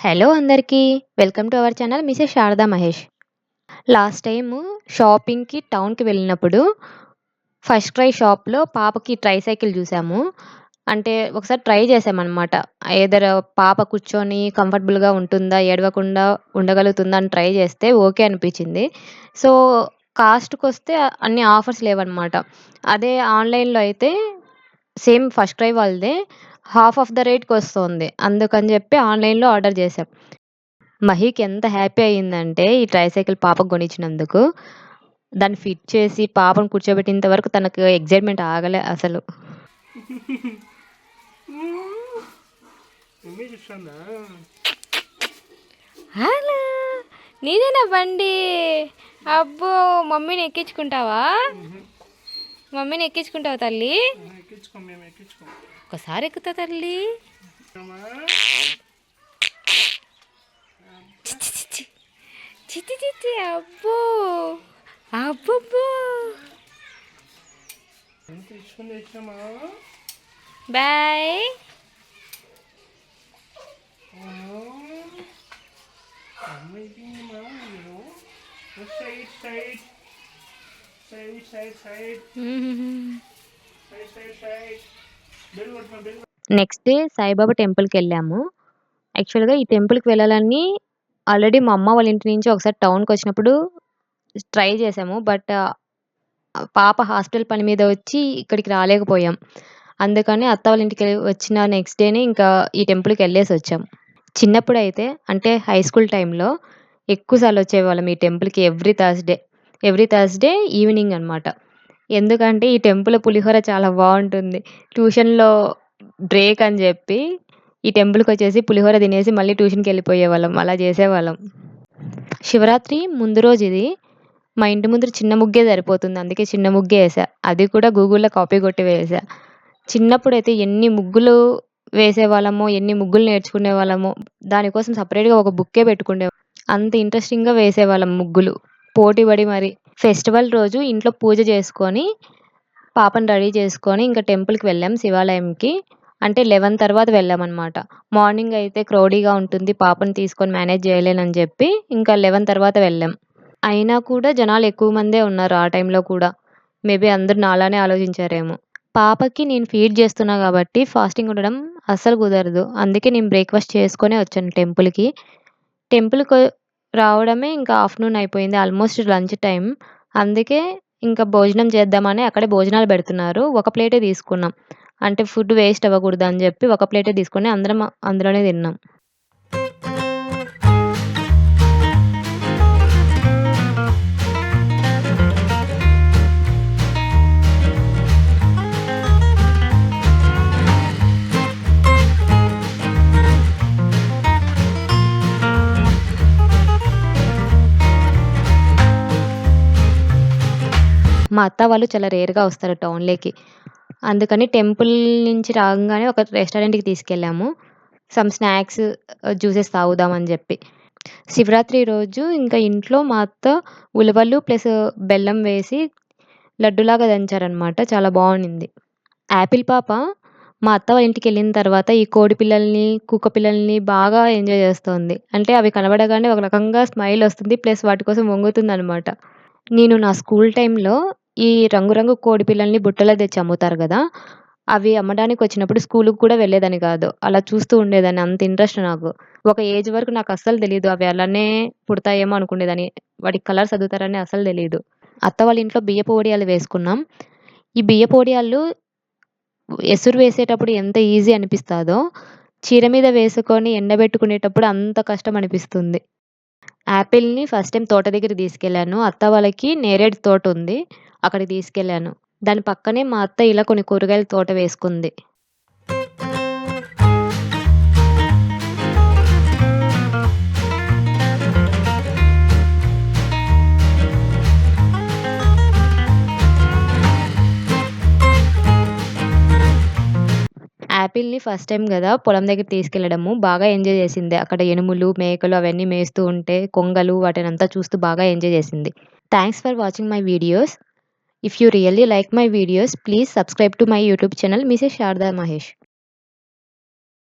Hello అందరికీ. Welcome to our channel Mrs Sharada Mahesh last time షాపింగ్కి టౌన్కి వెళ్ళినప్పుడు ఫస్ట్ క్రై షాప్లో పాపకి ట్రై సైకిల్ చూసాము. అంటే ఒకసారి ట్రై చేసామన్నమాట. ఏదర్ పాప కూర్చొని కంఫర్టబుల్గా ఉంటుందా ఏడవకుండా ఉండగలుగుతుందా అని ట్రై చేస్తే ఓకే అనిపించింది. సో కాస్ట్కి వస్తే అన్ని ఆఫర్స్ లేవన్నమాట. అదే ఆన్లైన్లో అయితే సేమ్ ఫస్ట్ క్రై వాళ్ళదే. హాఫ్ ఆఫ్ ద రేట్‌కి వస్తుంది. అందుకని చెప్పి ఆన్‌లైన్‌లో ఆర్డర్ చేశాం. మహీకి ఎంత హ్యాపీ అయిందంటే ఈ ట్రైసైకిల్ పాపకు కొనిచ్చినందుకు. దాన్ని ఫిట్ చేసి పాపను కూర్చోబెట్టేంత వరకు తనకు ఎక్సైట్‌మెంట్ ఆగలే అసలు. హలో! నీదేనా బండి? అబ్బో! మమ్మీని ఎక్కించుకుంటావా? మమ్మీని ఎక్కించుకుంటావా తల్లి? ఒకసారి ఎక్కుతా తల్లి చిచ్చి చిచ్చి అబ్బో అబ్బబ్బో bye side side side side side next day Saibaba టెంపుల్కి వెళ్ళాము. యాక్చువల్గా ఈ టెంపుల్కి వెళ్ళాలని ఆల్రెడీ మా అమ్మ వాళ్ళ ఇంటి నుంచి ఒకసారి టౌన్కి వచ్చినప్పుడు ట్రై చేసాము. బట్ uh, పాప హాస్పిటల్ పని మీద వచ్చి ఇక్కడికి రాలేకపోయాం. అందుకని అత్త వాళ్ళ ఇంటికి వచ్చిన నెక్స్ట్ డేనే ఇంకా ఈ టెంపుల్కి వెళ్ళేసి వచ్చాం. చిన్నప్పుడు అయితే అంటే హై స్కూల్ టైంలో ఎక్కువసార్లు వచ్చేవాళ్ళం ఈ టెంపుల్కి every Thursday every Thursday evening అనమాట ఎందుకంటే ఈ టెంపుల్ పులిహోర చాలా బాగుంటుంది ట్యూషన్‌లో బ్రేక్ అని చెప్పి ఈ టెంపుల్కి వచ్చేసి పులిహోర తినేసి మళ్ళీ ట్యూషన్‌కి వెళ్ళిపోయేవాళ్ళం. అలా చేసేవాళ్ళం. శివరాత్రి ముందు రోజు ఇది. మా ఇంటి ముందు చిన్న ముగ్గే సరిపోతుంది. అందుకే చిన్న ముగ్గే వేసా. అది కూడా గూగుల్‌లో కాపీ కొట్టి వేసా. చిన్నప్పుడైతే ఎన్ని ముగ్గులు వేసేవాళ్ళమో, ఎన్ని ముగ్గులు నేర్చుకునే వాళ్ళమో దానికోసం సపరేట్‌గా ఒక బుక్కే పెట్టుకునే అంత ఇంట్రెస్టింగ్‌గా వేసేవాళ్ళం ముగ్గులు. పోటీ పడి మరి. ఫెస్టివల్ రోజు ఇంట్లో పూజ చేసుకొని, పాపని రెడీ చేసుకొని ఇంకా టెంపుల్‌కి వెళ్ళాం శివాలయంకి. అంటే లెవెన్ తర్వాత వెళ్ళామన్నమాట. మార్నింగ్ అయితే క్రౌడీగా ఉంటుంది. పాపని తీసుకొని మేనేజ్ చేయలేనని చెప్పి ఇంకా లెవెన్ తర్వాత వెళ్ళాం. అయినా కూడా జనాలు ఎక్కువ మందే ఉన్నారు ఆ టైంలో కూడా. మేబీ అందరూ నాలానే ఆలోచించారేమో. పాపకి నేను ఫీడ్ చేస్తున్నా కాబట్టి ఫాస్టింగ్ ఉండడం అస్సలు కుదరదు. అందుకే నేను బ్రేక్‌ఫాస్ట్ చేసుకొని వచ్చాను టెంపుల్‌కి. టెంపుల్‌కి రావడమే ఇంకా ఆఫ్టర్‌నూన్ అయిపోయింది. ఆల్మోస్ట్ లంచ్ టైం అందుకే ఇంకా భోజనం చేద్దామని అక్కడే భోజనాలు పెడుతున్నారు. ఒక ప్లేటే తీసుకున్నాం. అంటే ఫుడ్ వేస్ట్ అవ్వకూడదు అని చెప్పి ఒక ప్లేటే తీసుకొని అందరం అందులోనే తిన్నాం. మా అత్త వాళ్ళు చాలా రేర్‌గా వస్తారు టౌన్‌లోకి. అందుకని టెంపుల్ నుంచి రాగానే ఒక రెస్టారెంట్‌కి తీసుకెళ్ళాము. సమ్ స్నాక్స్, జ్యూసెస్ తాగుదామని చెప్పి. శివరాత్రి రోజు ఇంకా ఇంట్లో మా అత్త ఉలవలు ప్లస్ బెల్లం వేసి లడ్డులాగా దంచారనమాట. చాలా బాగుండింది. యాపిల్ పాప మా అత్త వాళ్ళ ఇంటికి వెళ్ళిన తర్వాత ఈ కోడి పిల్లల్ని, కుక్క పిల్లల్ని బాగా ఎంజాయ్ చేస్తోంది. అంటే అవి కనబడగానే ఒక రకంగా స్మైల్ వస్తుంది. ప్లస్ వాటి కోసం వంగుతుందనమాట. నేను నా స్కూల్ టైంలో ఈ రంగురంగు కోడిపిల్లల్ని కోడి పిల్లల్ని బుట్టలో తెచ్చి అమ్ముతారు కదా! అవి అమ్మడానికి వచ్చినప్పుడు స్కూల్కి కూడా వెళ్ళేదాన్ని కాదు. అలా చూస్తూ ఉండేదాన్ని. అంత ఇంట్రెస్ట్ నాకు. ఒక ఏజ్ వరకు నాకు అస్సలు తెలియదు అవి అలానే పుడతాయేమో అనుకునేదాన్ని. వాటికి కలర్స్ చదువుతారని అస్సలు తెలియదు అత్త వాళ్ళ ఇంట్లో బియ్యపు వడియాలు వేసుకున్నాం. ఈ బియ్యపు వడియాలు ఎసురు వేసేటప్పుడు ఎంత ఈజీ అనిపిస్తుందో చీర మీద వేసుకొని ఎండబెట్టుకునేటప్పుడు అంత కష్టం అనిపిస్తుంది. యాపిల్‌ని ఫస్ట్ టైం తోట దగ్గర తీసుకెళ్ళాను. అత్త వాళ్ళకి నేరేడు తోట ఉంది. అక్కడికి తీసుకెళ్ళాను. దాని పక్కనే మా అత్త ఇలా కొన్ని కూరగాయల తోట వేసుకుంది. యాపిల్ని ఫస్ట్ టైం కదా పొలం దగ్గర తీసుకెళ్ళడము బాగా ఎంజాయ్ చేసింది. అక్కడ ఎనుములు మేకలు అవన్నీ మేస్తూ ఉంటే కొంగలు వాటిని అంతా చూస్తూ బాగా ఎంజాయ్ చేసింది. Thanks for watching my videos if you really like my videos please subscribe to my YouTube channel Mrs Sharada Mahesh